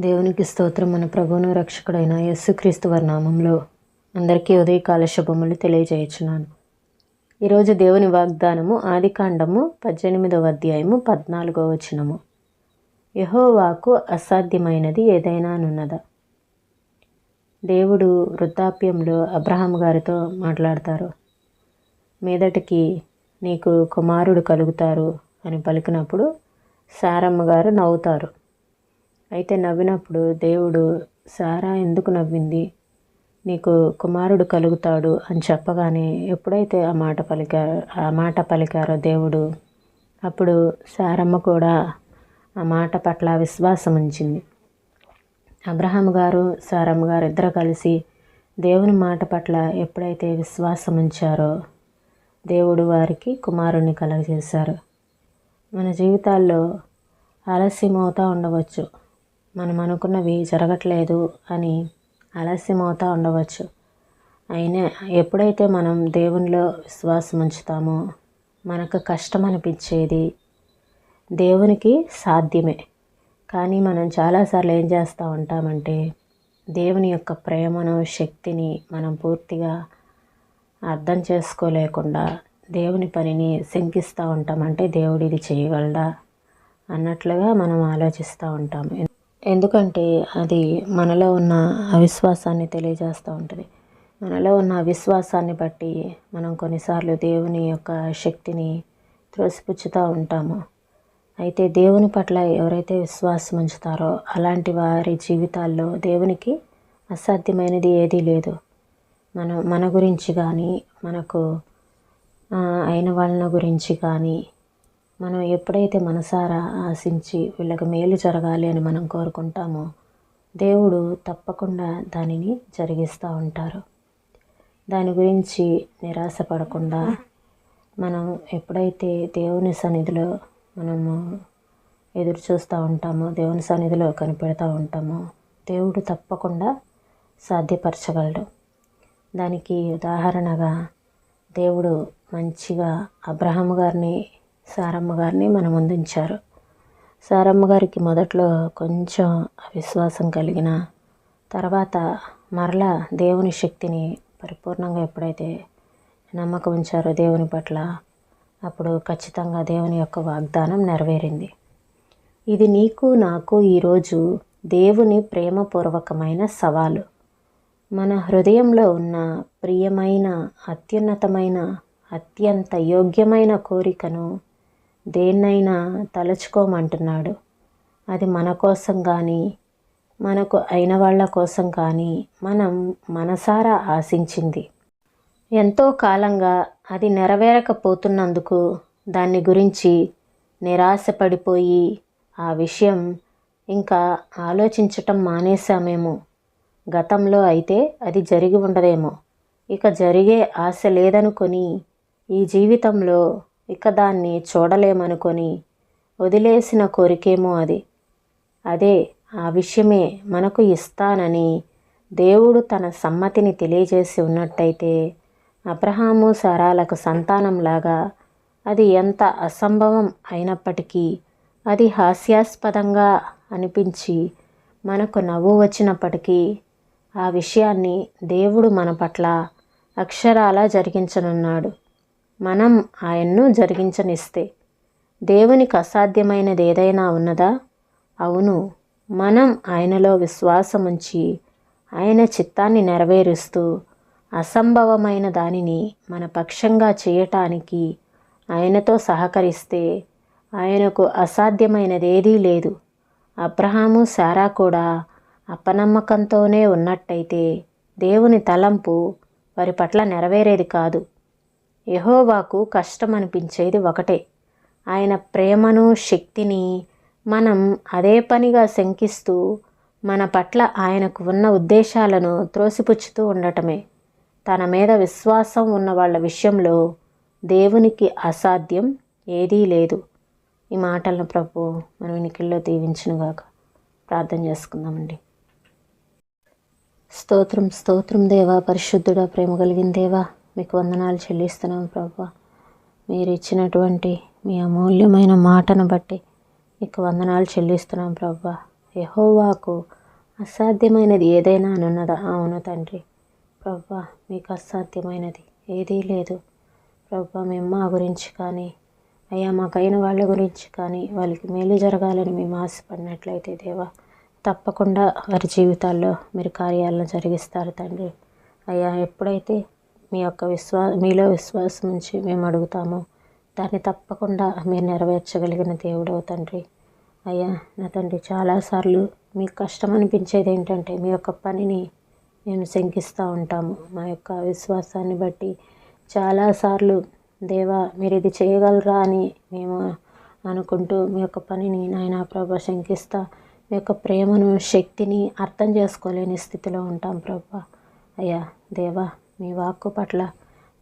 దేవునికి స్తోత్రం మన ప్రభువును రక్షకుడైన యేసుక్రీస్తు నామంలో అందరికీ ఉదయకాల శుభములు తెలియజేయచున్నాను. ఈరోజు దేవుని వాగ్దానము ఆదికాండము పద్దెనిమిదవ అధ్యాయము పద్నాలుగవ వచనము. యహోవాకు అసాధ్యమైనది ఏదైనా అనున్నదా దేవుడు వృద్ధాప్యంలో అబ్రహాం గారితో మాట్లాడతారు. మీదటికి నీకు కుమారుడు కలుగుతారు అని పలికినప్పుడు సారమ్మ గారు నవ్వుతారు. అయితే నవ్వినప్పుడు దేవుడు సారా ఎందుకు నవ్వింది? నీకు కుమారుడు కలుగుతాడు అని చెప్పగానే ఎప్పుడైతే ఆ మాట పలికారో ఆ మాట పలికారో దేవుడు అప్పుడు సారమ్మ కూడా ఆ మాట పట్ల విశ్వాసం ఉంచింది. అబ్రహాం గారు సారమ్మ గారు ఇద్దరు కలిసి దేవుని మాట పట్ల ఎప్పుడైతే విశ్వాసం ఉంచారో దేవుడు వారికి కుమారుణ్ణి కలగజేశారు. మన జీవితాల్లో ఆలస్యం అవుతూ ఉండవచ్చు. మనం అనుకున్నవి జరగట్లేదు అని ఆలస్యం అవుతూ ఉండవచ్చు. అయినా ఎప్పుడైతే మనం దేవునిలో విశ్వాసం ఉంచుతామో మనకు కష్టం అనిపించేది దేవునికి సాధ్యమే. కానీ మనం చాలాసార్లు ఏం చేస్తూ ఉంటామంటే దేవుని యొక్క ప్రేమను శక్తిని మనం పూర్తిగా అర్థం చేసుకోలేకుండా దేవుని పనిని శంకిస్తూ ఉంటాం. అంటే దేవుడు ఇది చేయగలడా అన్నట్లుగా మనం ఆలోచిస్తూ ఉంటాం ఎందుకంటే అది మనలో ఉన్న అవిశ్వాసాన్ని తెలియజేస్తూ ఉంటుంది. మనలో ఉన్న అవిశ్వాసాన్ని బట్టి మనం కొన్నిసార్లు దేవుని యొక్క శక్తిని త్రోసిపుచ్చుతూ ఉంటాము. అయితే దేవుని పట్ల ఎవరైతే విశ్వాసం ఉంచుతారో అలాంటి వారి జీవితాల్లో దేవునికి అసాధ్యమైనది ఏదీ లేదు. మనం మన గురించి కానీ మనకు అయిన వాళ్ళ గురించి కానీ మనం ఎప్పుడైతే మనసారా ఆశించి వీళ్ళకి మేలు జరగాలి అని మనం కోరుకుంటామో దేవుడు తప్పకుండా దానిని జరిగిస్తూ ఉంటారు. దాని గురించి నిరాశపడకుండా మనం ఎప్పుడైతే దేవుని సన్నిధిలో మనము ఎదురు చూస్తూ ఉంటామో దేవుని సన్నిధిలో కనిపెడతా ఉంటామో దేవుడు తప్పకుండా సాధ్యపరచగలడు. దానికి ఉదాహరణగా దేవుడు మంచిగా అబ్రహం గారిని సారమ్మ గారిని మన ముందుంచారు సారమ్మ గారికి మొదట్లో కొంచెం అవిశ్వాసం కలిగిన తర్వాత మరలా దేవుని శక్తిని పరిపూర్ణంగా ఎప్పుడైతే నమ్మకం ఉంచారో దేవుని పట్ల అప్పుడు ఖచ్చితంగా దేవుని యొక్క వాగ్దానం నెరవేరింది. ఇది నీకు నాకు ఈరోజు దేవుని ప్రేమపూర్వకమైన సవాలు. మన హృదయంలో ఉన్న ప్రియమైన అత్యున్నతమైన అత్యంత యోగ్యమైన కోరికను దేన్నైనా తలుచుకోమంటున్నాడు. అది మన కోసం కానీ మనకు అయిన వాళ్ళ కోసం కానీ మనం మనసారా ఆశించింది. ఎంతో కాలంగా అది నెరవేరకపోతున్నందుకు దాన్ని గురించి నిరాశపడిపోయి ఆ విషయం ఇంకా ఆలోచించటం మానేశామేమో. గతంలో అయితే అది జరిగి ఉండదేమో. ఇక జరిగే ఆశ లేదనుకొని ఈ జీవితంలో ఇక దాన్ని చూడలేమనుకొని వదిలేసిన కోరికేమో అది. అదే ఆ విషయమే మనకు ఇస్తానని దేవుడు తన సమ్మతిని తెలియజేసి ఉన్నట్టయితే అబ్రహాము సారాలకు సంతానంలాగా అది ఎంత అసంభవం అయినప్పటికీ అది హాస్యాస్పదంగా అనిపించి మనకు నవ్వు వచ్చినప్పటికీ ఆ విషయాన్ని దేవుడు మన పట్ల అక్షరాలా జరిగించనున్నాడు. మనం ఆయన్ను జరిగించనిస్తే దేవునికి అసాధ్యమైనది ఏదైనా ఉన్నదా? అవును మనం ఆయనలో విశ్వాసం ఉంచి ఆయన చిత్తాన్ని నెరవేరుస్తూ అసంభవమైన దానిని మన పక్షంగా చేయటానికి ఆయనతో సహకరిస్తే ఆయనకు అసాధ్యమైనది ఏదీ లేదు. అబ్రహాము సారా కూడా అపనమ్మకంతోనే ఉన్నట్టయితే దేవుని తలంపు వారి పట్ల నెరవేరేది కాదు. యహోవాకు కష్టం అనిపించేది ఒకటే. ఆయన ప్రేమను శక్తిని మనం అదే పనిగా శంకిస్తూ మన పట్ల ఆయనకు ఉన్న ఉద్దేశాలను త్రోసిపుచ్చుతూ ఉండటమే. తన మీద విశ్వాసం ఉన్న వాళ్ళ విషయంలో దేవునికి అసాధ్యం ఏదీ లేదు. ఈ మాటలను ప్రభు మనం వెనికిల్లో దీవించునుగాక ప్రార్థన చేసుకుందామండి. స్తోత్రం స్తోత్రం దేవా పరిశుద్ధుడా ప్రేమ కలిగిన దేవా. మీకు వందనాలు చెల్లిస్తున్నాం ప్రభు. మీరు ఇచ్చినటువంటి మీ అమూల్యమైన మాటను బట్టి మీకు వందనాలు చెల్లిస్తున్నాం ప్రభు. యహోవాకు అసాధ్యమైనది ఏదైనా అనున్నదా? అవును తండ్రి. ప్రభా మీకు అసాధ్యమైనది ఏదీ లేదు. ప్రభా మేము మా గురించి కానీ అయ్యా మాకైన వాళ్ళ గురించి కానీ వాళ్ళకి మేలు జరగాలని మేము ఆశపడినట్లయితే దేవా తప్పకుండా వారి జీవితాల్లో మీరు కార్యాలను జరిగిస్తారు తండ్రి. అయ్యా ఎప్పుడైతే మీ యొక్క విశ్వా మీలో విశ్వాసం ఉంచి మేము అడుగుతాము. దాన్ని తప్పకుండా మీరు నెరవేర్చగలిగిన దేవుడు తండ్రి. అయ్యా నా తండ్రి చాలాసార్లు మీకు కష్టం అనిపించేది ఏంటంటే మీ యొక్క పనిని మేము శంకిస్తూ ఉంటాము. మా యొక్క విశ్వాసాన్ని బట్టి చాలాసార్లు దేవా మీరు ఇది చేయగలరా అని మేము అనుకుంటూ మీ యొక్క పనిని నాయన ప్రభా శంకిస్తా మీ యొక్క ప్రేమను శక్తిని అర్థం చేసుకోలేని స్థితిలో ఉంటాం ప్రభా. అయ్యా దేవా మీ వాక్కు పట్ల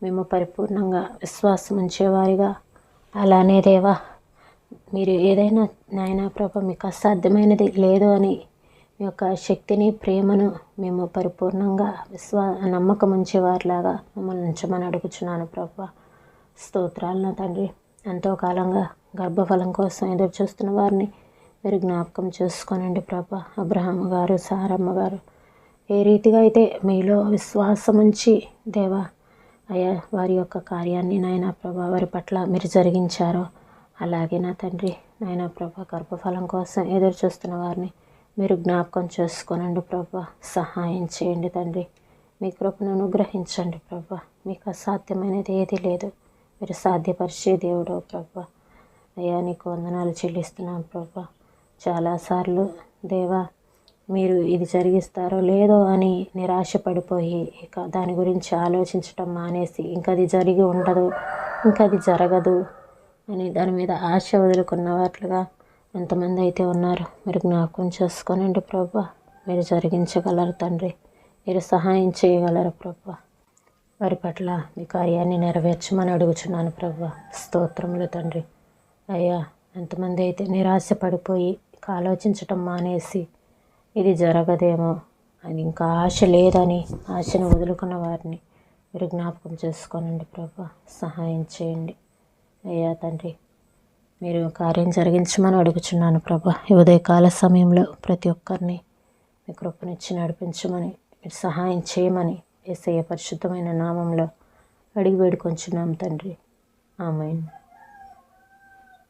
మేము పరిపూర్ణంగా విశ్వాసం ఉంచేవారిగా. అలానే దేవా మీరు ఏదైనా నాయన ప్రభ మీకు అసాధ్యమైనది లేదు అని మీ యొక్క శక్తిని ప్రేమను మేము పరిపూర్ణంగా విశ్వా నమ్మకం ఉంచేవారిలాగా మమ్మల్ని ఉంచమని అడుగుచున్నాను ప్రభా. స్తోత్రాలు నా తండ్రి ఎంతో కాలంగా గర్భఫలం కోసం ఎదురు చూస్తున్న వారిని మీరు జ్ఞాపకం చేసుకోనండి ప్రభా. అబ్రహాం గారు సారమ్మ గారు ఏ రీతిగా అయితే మీలో విశ్వాసం ఉంచి దేవా అయ్యా వారి యొక్క కార్యాన్ని నాయన ప్రభా వారి పట్ల మీరు జరిగించారో అలాగే నా తండ్రి నాయన ప్రభా గర్భఫలం కోసం ఎదురు చూస్తున్న వారిని మీరు జ్ఞాపకం చేసుకోనండి ప్రభా సహాయం చేయండి తండ్రి. మీ కృపను అనుగ్రహించండి ప్రభా మీకు అసాధ్యమైనది ఏది లేదు. మీరు సాధ్యపరిచే దేవుడో ప్రభా అయ్యా నీకు వందనాలు చెల్లిస్తున్నాం ప్రభా. చాలాసార్లు దేవా మీరు ఇది జరిగిస్తారో లేదో అని నిరాశ పడిపోయి ఇక దాని గురించి ఆలోచించటం మానేసి ఇంకా అది జరిగి ఉండదు ఇంకా అది జరగదు అని దాని మీద ఆశ వదులుకున్న వాట్లుగా ఎంతమంది అయితే ఉన్నారు. మీరు జ్ఞాపకం చేసుకోనండి ప్రభా మీరు జరిగించగలరు తండ్రి మీరు సహాయం చేయగలరు ప్రభా. వారి పట్ల మీ కార్యాన్ని నెరవేర్చమని అడుగుచున్నాను ప్రభా. స్తోత్రములు తండ్రి. అయ్యా ఎంతమంది అయితే నిరాశ పడిపోయి ఆలోచించటం మానేసి ఇది జరగదేమో అని ఇంకా ఆశ లేదని ఆశను వదులుకున్న వారిని మీరు జ్ఞాపకం చేసుకోనండి ప్రభా. సహాయం చేయండి. అయ్యా తండ్రి మీరు కార్యం జరిగించమని అడుగుచున్నాను ప్రభా. ఉదయకాల సమయంలో ప్రతి ఒక్కరిని మీ కృపనిచ్చి నడిపించమని మీరు సహాయం చేయమని ఏసయ్య పరిశుద్ధమైన నామంలో అడిగి వేడుకొంచున్నాం తండ్రి. ఆమె